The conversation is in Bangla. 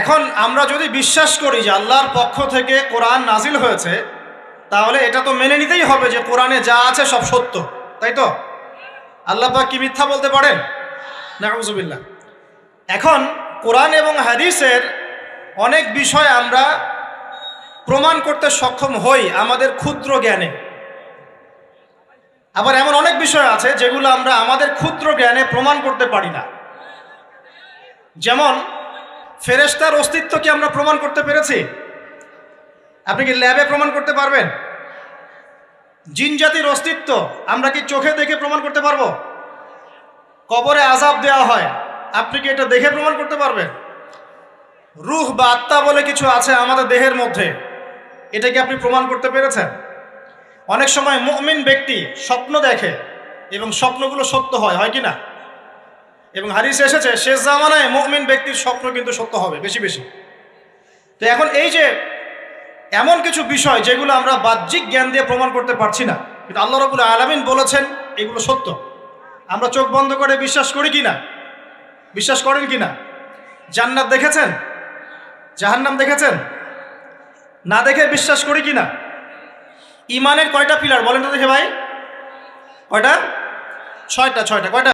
এখন আমরা যদি বিশ্বাস করি যে আল্লাহর পক্ষ থেকে কোরআন নাজিল হয়েছে, তাহলে এটা তো মেনে নিতেই হবে যে কোরআনে যা আছে সব সত্য, তাই তো? আল্লাহ কি মিথ্যা বলতে পারেন? নাউজুবিল্লাহ। এখন কোরআন এবং হাদিসের অনেক বিষয় আমরা প্রমাণ করতে সক্ষম হই আমাদের ক্ষুদ্র জ্ঞানে। আবার এমন অনেক বিষয় আছে যেগুলো আমরা আমাদের ক্ষুদ্র জ্ঞানে প্রমাণ করতে পারি না। যেমন ফেরেশতার অস্তিত্ব কি আমরা প্রমাণ করতে পেরেছি? আপনি কি ল্যাবে প্রমাণ করতে পারবেন? জিন জাতির অস্তিত্ব আমরা কি চোখে দেখে প্রমাণ করতে পারব? কবরে আজাব দেওয়া হয়, আপনি কি এটা দেখে প্রমাণ করতে পারবেন? রুহ বা আত্মা বলে কিছু আছে আমাদের দেহের মধ্যে, এটা কি আপনি প্রমাণ করতে পেরেছেন? অনেক সময় মুমিন ব্যক্তি স্বপ্ন দেখে এবং স্বপ্নগুলো সত্য হয় হয় কি না? এবং হারিস এসেছে, শেষ জামানায় মুমিন ব্যক্তির স্বপ্ন কিন্তু সত্য হবে, বেশি বেশি। তো এখন এই যে এমন কিছু বিষয় যেগুলো আমরা বাহ্যিক জ্ঞান দিয়ে প্রমাণ করতে পারছি না, কিন্তু আল্লাহ রবুল আলমিন বলেছেন এগুলো সত্য। আমরা চোখ বন্ধ করে বিশ্বাস করি কি না? বিশ্বাস করেন কি না? জান্নাত দেখেছেন? জাহান্নাম দেখেছেন? না দেখে বিশ্বাস করি কি না? ইমানের কয়টা পিলার বলেন তো দেখে ভাই। কয়টা? ছয়টা ছয়টা, কয়টা?